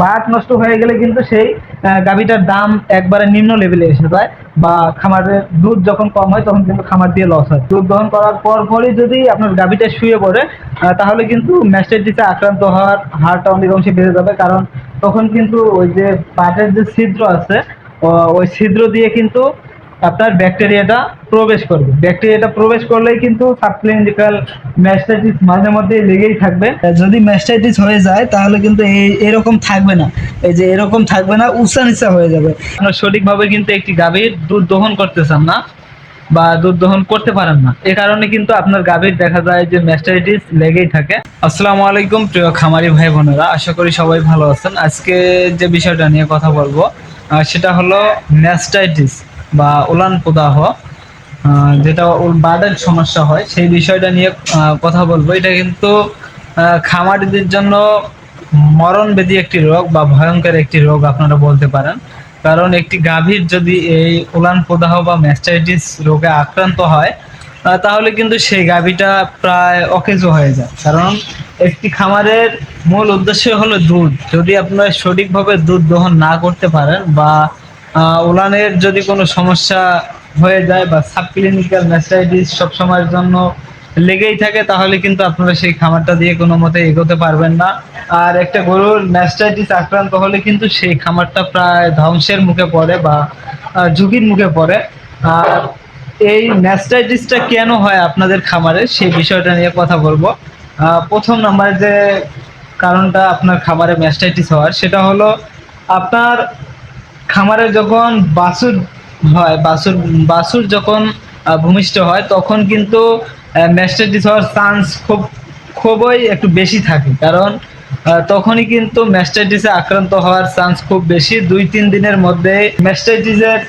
But নষ্ট হয়ে গেলে কিন্তু সেই গাভিটার গাভীটার দাম একবারে নিম্ন লেভেলে এসে যায় বা খামারের দুধ যখন কম হয় তখন কিন্তু খামার দিয়ে লস হয়। দুধ গ্রহণ করার পর পরই যদি আপনার গাভীটা শুয়ে পড়ে তাহলে কিন্তু ম্যাস্টাইটিসে আক্রান্ত হওয়ার হারটা অনেক অংশে বেড়ে যাবে কারণ তখন কিন্তু ওই যে পাটের যে ছিদ্র আছে ওই ছিদ্র দিয়ে কিন্তু আপনার ব্যাকটেরিয়াটা প্রবেশ করবে। ব্যাকটেরিয়াটা প্রবেশ করলেই কিন্তু সাবক্লিনিক্যাল ম্যাস্টাইটিস মাঝে মধ্যে লেগেই থাকবে। যদি ম্যাস্টাইটিস হয়ে যায় তাহলে কিন্তু এই এরকম থাকবে না। এই যে এরকম থাকবে না উঁচা নিচা হয়ে যাবে। আপনার সঠিকভাবে কিন্তু একটি গাভীর দুধ দহন করতেছেন না বা দুধ দহন করতে পারেন না। এ কারণে কিন্তু আপনার গাভীর দেখা যায় যে ম্যাস্টাইটিস লেগেই থাকে। আসসালামু আলাইকুম প্রিয় খামারি ভাই বোনেরা। আশা করি সবাই ভালো আছেন। আজকে যে বিষয়টা নিয়ে কথা বলব সেটা হলো ম্যাস্টাইটিস। বা উলান প্রদাহ যেটা বার্ডের সমস্যা হয়, সেই বিষয়টা নিয়ে কথা বলব। এটা কিন্তু খামারিদের জন্য মরণবেদী একটি রোগ বা ভয়ঙ্কর একটি রোগ আপনারা বলতে পারেন। কারণ একটি গাভীর যদি এই উলান প্রদাহ বা ম্যাস্টাইটিস রোগে আক্রান্ত হয় তাহলে কিন্তু সেই গাভীটা প্রায় অকেজো হয়ে যায়। কারণ একটি খামারের মূল উদ্দেশ্য হলো দুধ। যদি আপনারা সঠিকভাবে দুধ দহন না করতে পারেন বা উলানের যদি কোনো সমস্যা হয়ে যায় বা সাবক্লিনিক্যাল ম্যাস্টাইটিস সবসময়ের জন্য লেগেই থাকে, তাহলে কিন্তু আপনারা সেই খামারটা দিয়ে কোনো মতে এগোতে পারবেন না। আর একটা গরুর ম্যাস্টাইটিস আক্রান্ত হলে কিন্তু সেই খামারটা প্রায় ধ্বংসের মুখে পড়ে বা ঝুঁকির মুখে পড়ে। আর এই ম্যাস্টাইটিসটা কেন হয় আপনাদের খামারে সেই বিষয়টা নিয়ে কথা বলব। প্রথম নাম্বার যে কারণটা আপনার খামারে ম্যাস্টাইটিস হওয়ার, সেটা হলো আপনার খামারে যখন বাসুর হয় বাসুর বাসুর যখন ভূমিষ্ঠ হয়, তখন কিন্তু ম্যাস্টাইটিস হওয়ার চান্স খুব, খুবই একটু বেশি থাকে। কারণ তখনই কিন্তু ম্যাস্টাইটিসে আক্রান্ত হওয়ার চান্স খুব বেশি। দুই তিন দিনের মধ্যে ম্যাস্টাইটিসের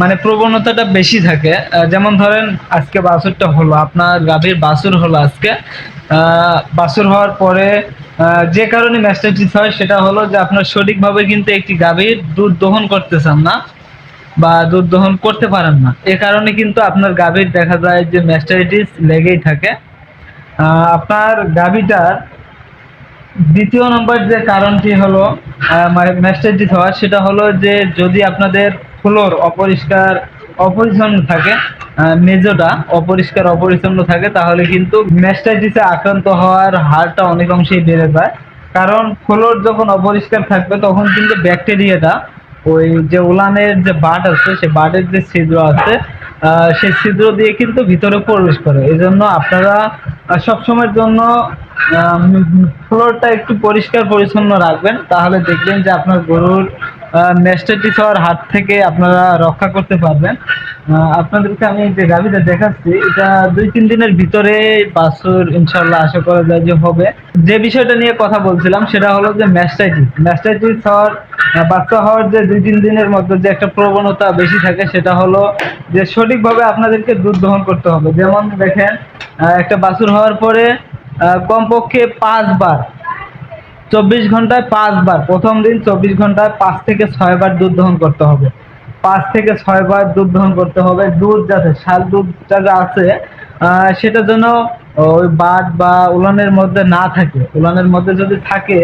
মানে প্রবণতাটা বেশি থাকে। যেমন ধরেন আজকে বাছুরটা হলো, আপনার গাভীর বাছুর হলো আজকে। বাছুর হওয়ার পরে যে কারণে ম্যাস্টাইটিস হয় সেটা হলো যে আপনার সঠিকভাবে কিন্তু একটি গাভীর দুধ দহন করতেছেন না বা দুধ দহন করতে পারেন না। এ কারণে কিন্তু আপনার গাভীর দেখা যায় যে ম্যাস্টাইটিস লেগেই থাকে। আপনার গাভীটার দ্বিতীয় নম্বর যে কারণটি হলো ম্যাস্টাইটিস হওয়ার, সেটা হলো যে যদি আপনাদের ফ্লোর অপরিষ্কার, অপরিচ্ছন্ন থাকে মেজোটা অপরিষ্কার, অপরিচ্ছন্ন থাকে, তাহলে কিন্তু ম্যাস্টাইটিসে আক্রান্ত হওয়ার হারটা অনেক অংশেই বেড়ে যায়। কারণ ফ্লোর যখন অপরিষ্কার থাকবে, তখন কিন্তু ব্যাকটেরিয়াটা ওই যে উলানের যে বাট আছে সেই বাটের যে ছিদ্র আছে সেই ছিদ্র দিয়ে কিন্তু ভিতরে প্রবেশ করে। এই জন্য আপনারা সবসময়ের জন্য ফ্লোরটা একটু পরিষ্কার পরিচ্ছন্ন রাখবেন। তাহলে দেখবেন যে আপনার গরুর ম্যাস্টাইটিস হওয়ার হাত থেকে আপনারা রক্ষা করতে পারবেন। আপনাদেরকে আমি যে গাভিটা দেখাচ্ছি, এটা দুই তিন দিনের ভিতরে বাছুর ইনশাল্লাহ আশা করা যায় যে হবে। যে বিষয়টা নিয়ে কথা বলছিলাম, সেটা হলো যে ম্যাস্টাইটিস। ম্যাস্টাইটিস হওয়ার বাচ্চা হওয়ার যে দুই তিন দিনের মধ্যে যে একটা প্রবণতা বেশি থাকে, সেটা হলো যে সঠিকভাবে আপনাদেরকে দুধ দহন করতে হবে। যেমন দেখেন একটা বাছুর হওয়ার পরে কমপক্ষে পাঁচবার চব্বিশ ঘন্টায় পাঁচবার, প্রথম দিন চব্বিশ ঘন্টায় পাঁচ থেকে ছয়বার দুধ দহন করতে হবে। পাঁচ থেকে ছয়বার দুধ দহন করতে হবে। দুধ যাতে, শাল দুধটা যা আছে সেটা যেন ওই বাট বা উলানের মধ্যে না থাকে। উলানের মধ্যে যদি থাকে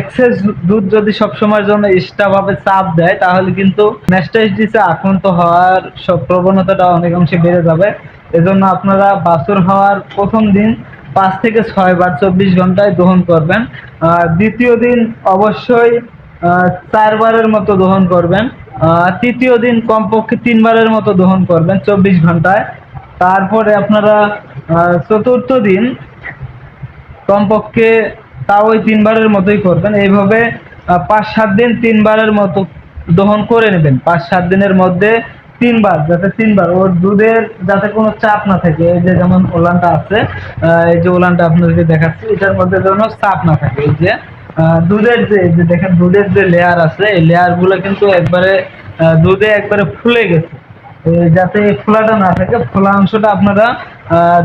এক্সেস দুধ যদি সবসময়ের জন্য এক্সট্রাভাবে চাপ দেয়, তাহলে কিন্তু ম্যাস্টাইটিসে আক্রান্ত হওয়ার সব প্রবণতাটা অনেক অংশে বেড়ে যাবে। এজন্য আপনারা বাছুর হওয়ার প্রথম দিন পাঁচ থেকে ছয় বার চব্বিশ ঘন্টায় দহন করবেন। দ্বিতীয় দিন অবশ্যই চারবারের মতো দহন করবেন। তৃতীয় দিন কমপক্ষে তিনবারের মতো দহন করবেন চব্বিশ ঘন্টায়। তারপরে আপনারা চতুর্থ দিন কমপক্ষে তাও ওই তিনবারের মতোই করবেন। এইভাবে পাঁচ সাত দিন তিনবারের মতো দহন করে নেবেন। পাঁচ সাত দিনের মধ্যে তিনবার, যাতে তিনবার। ওর দুধের যাতে কোনো চাপ না থাকে, এই যে যেমন ওলানটা আছে এই যে ওলানটা আপনাদেরকে দেখাচ্ছি, এটার মধ্যে যেন চাপ না থাকে। এই যে দুধের যে যে দেখেন, দুধের যে লেয়ার আছে, এই লেয়ারগুলো কিন্তু একবারে দুধে একবারে ফুলে গেছে। যাতে এই ফোলাটা না থাকে, ফোলা অংশটা আপনারা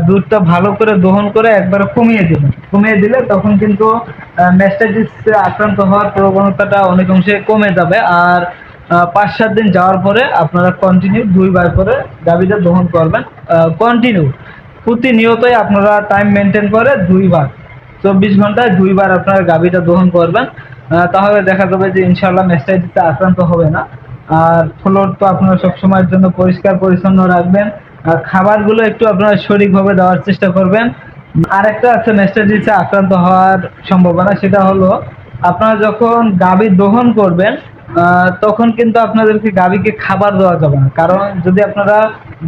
দুধটা ভালো করে দহন করে একবারে কমিয়ে দিবেন। কমিয়ে দিলে তখন কিন্তু ম্যাস্টাইটিস আক্রান্ত হওয়ার প্রবণতাটা অনেক অংশে কমে যাবে। আর পাঁচ সাত দিন যাওয়ার পরে আপনারা কন্টিনিউ দুইবার করে গাভীটা দহন করবেন। কন্টিনিউ প্রতিনিয়তই আপনারা টাইম মেনটেন করে দুইবার, চব্বিশ ঘন্টায় দুইবার আপনারা গাভীটা দহন করবেন। তাহলে দেখা যাবে যে ইনশাল্লাহ ম্যাস্টাইটিসে আক্রান্ত হবে না। আর ফ্লোর তো আপনারা সবসময়ের জন্য পরিষ্কার পরিচ্ছন্ন রাখবেন। আর খাবারগুলো একটু আপনারা সঠিকভাবে দেওয়ার চেষ্টা করবেন। আরেকটা আছে ম্যাস্টাইটিসে আক্রান্ত হওয়ার সম্ভাবনা, সেটা হলো আপনারা যখন গাভী দহন করবেন তখন কিন্তু আপনাদেরকে গাভীকে খাবার দেওয়া যাবে না। কারণ যদি আপনারা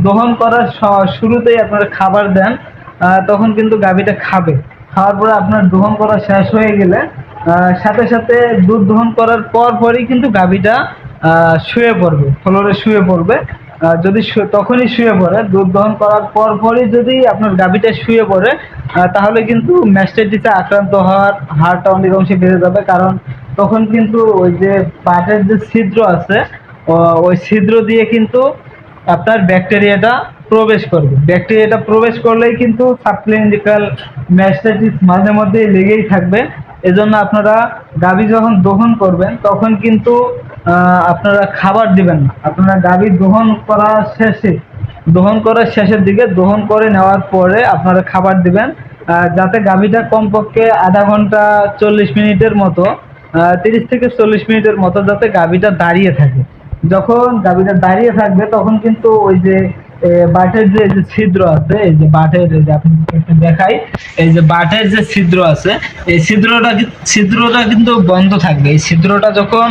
দহন করার শুরুতেই আপনারা খাবার দেন তখন কিন্তু গাভীটা খাবে। খাওয়ার পরে আপনার দহন করা শেষ হয়ে গেলে সাথে সাথে দুধ দহন করার পর পরই কিন্তু গাভীটা শুয়ে পড়বে, ফ্লোরে শুয়ে পড়বে। যদি তখনই শুয়ে পড়ে, দুধ দহন করার পর পরই যদি আপনার গাভীটা শুয়ে পড়ে তাহলে কিন্তু ম্যাস্টাইটিসে আক্রান্ত হওয়ার হারটা অনেক অংশে বেড়ে যাবে। কারণ তখন কিন্তু ওই যে পাটের যে ছিদ্র আছে ওই ছিদ্র দিয়ে কিন্তু আপনার ব্যাকটেরিয়াটা প্রবেশ করবে। ব্যাকটেরিয়াটা প্রবেশ করলেই কিন্তু সাবক্লিনিক্যাল ম্যাস্টাইটিস মাঝে মধ্যে লেগেই থাকবে। এজন্য আপনারা গাভী যখন দহন করবেন, তখন কিন্তু আপনারা খাবার দিবেন না। আপনারা গাভী দহন করা শেষে দহন করার শেষের দিকে দহন করে নেওয়ার পরে আপনারা খাবার দিবেন। যাতে গাভীটা কমপক্ষে আধা ঘণ্টা চল্লিশ মিনিটের মতো তিরিশ থেকে চল্লিশ মিনিটের মতো যাতে গাভীটা দাঁড়িয়ে থাকে। যখন গাভীটা দাঁড়িয়ে থাকবে, তখন কিন্তু ওই যে বাটের যে যে ছিদ্র আছে, এই যে বাটের যে আপনি দেখাই, এই যে বাটের যে ছিদ্র আছে, এই ছিদ্রটা ছিদ্রটা কিন্তু বন্ধ থাকবে। এই ছিদ্রটা যখন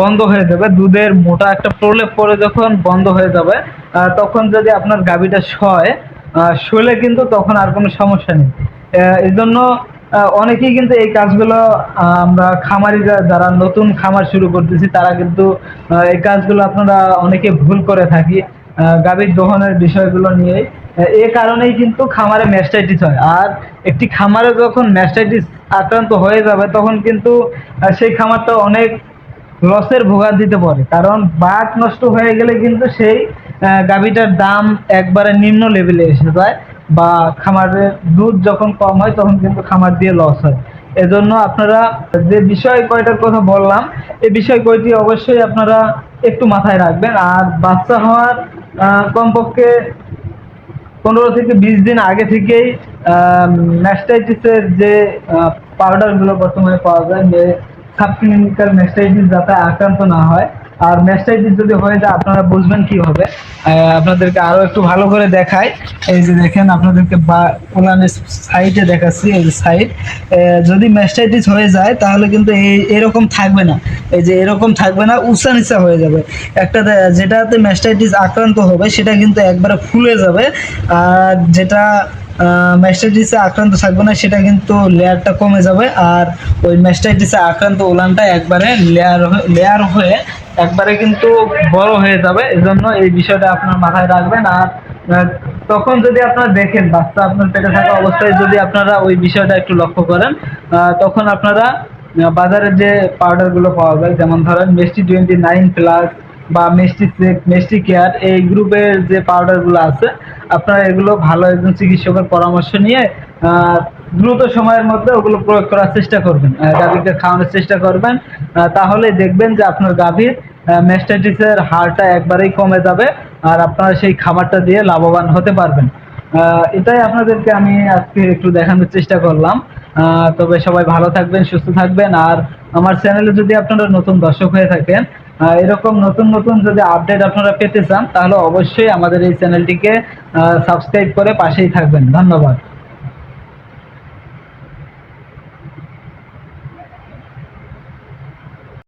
বন্ধ হয়ে যাবে, দুধের মোটা একটা প্রলেপ পরে যখন বন্ধ হয়ে যাবে তখন যদি আপনার গাভীটা শয় শুলে কিন্তু তখন আর কোনো সমস্যা নেই। এই জন্য অনেকেই কিন্তু এই কাজগুলো আমরা খামারিরা যারা নতুন খামার শুরু করতেছি, তারা কিন্তু এই কাজগুলো আপনারা অনেকে ভুল করে থাকি। গাভীর দহনের বিষয়গুলো নিয়ে। এ কারণেই কিন্তু খামারে ম্যাস্টাইটিস হয়। আর একটি খামারে যখন ম্যাস্টাইটিস আক্রান্ত হয়ে যাবে, তখন কিন্তু সেই খামারটা অনেক লসের ভোগান দিতে পারে কারণ বাঘ নষ্ট হয়ে গেলে কিন্তু সেই গাভীটার দাম একবারে নিম্ন লেভেলে এসে যায় বা খামারের দুধ যখন কম হয়, তখন কিন্তু খামার দিয়ে লস হয়। এজন্য আপনারা যে বিষয় কয়টার কথা বললাম এই বিষয় কয়টি অবশ্যই আপনারা একটু মাথায় রাখবেন। আর বাচ্চা হওয়ার কমপক্ষে পনেরো থেকে বিশ দিন আগে থেকেই ম্যাস্টাইটিসের যে পাউডারগুলো বর্তমানে পাওয়া যায়, যে সাবক্লিনিক্যাল ম্যাস্টাইটিস যাতে আক্রান্ত না হয় আর ম্যাস্টাইটিস যদি হয়ে যায়, আপনারা বুঝবেন কি হবে। আপনাদেরকে আরও একটু ভালো করে দেখাই। এই যে দেখেন, আপনাদেরকে ওলানের সাইডে দেখাচ্ছি, এই যে সাইড যদি ম্যাস্টাইটিস হয়ে যায়, তাহলে কিন্তু এই এরকম থাকবে না। এই যে এরকম থাকবে না, উঁচা নিচা হয়ে যাবে। একটা যেটাতে ম্যাস্টাইটিস আক্রান্ত হবে, সেটা কিন্তু একবারে ফুলে যাবে। আর যেটা ম্যাস্টাইটিসে আক্রান্ত থাকবে না, সেটা কিন্তু লেয়ারটা কমে যাবে। আর ওই ম্যাস্টাইটিসে আক্রান্ত উলানটা একবারে লেয়ার লেয়ার হয়ে একবারে কিন্তু বড় হয়ে যাবে। এজন্য এই বিষয়টা আপনার মাথায় রাখবেন। আর তখন যদি আপনারা দেখেন, বাচ্চা আপনার পেটে থাকা অবস্থায় যদি আপনারা ওই বিষয়টা একটু লক্ষ্য করেন তখন আপনারা বাজারে যে পাউডারগুলো পাওয়া যায়, যেমন ধরেন মেস্টি টোয়েন্টি নাইন প্লাস বা মিষ্টি মিষ্টি কেয়ার, এই গ্রুপের যে পাউডারগুলো আছে, আপনারা এগুলো ভালো একজন চিকিৎসকের পরামর্শ নিয়ে দ্রুত সময়ের মধ্যে ওগুলো প্রয়োগ করার চেষ্টা করবেন। গাভীকে খাওয়ানোর চেষ্টা করবেন। তাহলে দেখবেন যে আপনার গাভীর ম্যাস্টাইটিসের হারটা একবারেই কমে যাবে আর আপনারা সেই খাবারটা দিয়ে লাভবান হতে পারবেন। এটাই আপনাদেরকে আমি আজকে একটু দেখানোর চেষ্টা করলাম। তবে সবাই ভালো থাকবেন, সুস্থ থাকবেন। আর আমার চ্যানেলে যদি আপনারা নতুন দর্শক হয়ে থাকেন এরকম নতুন নতুন যদি আপডেট আপনারা পেতে চান, তাহলে অবশ্যই আমাদের এই চ্যানেলটিকে সাবস্ক্রাইব করে পাশেই থাকবেন। ধন্যবাদ।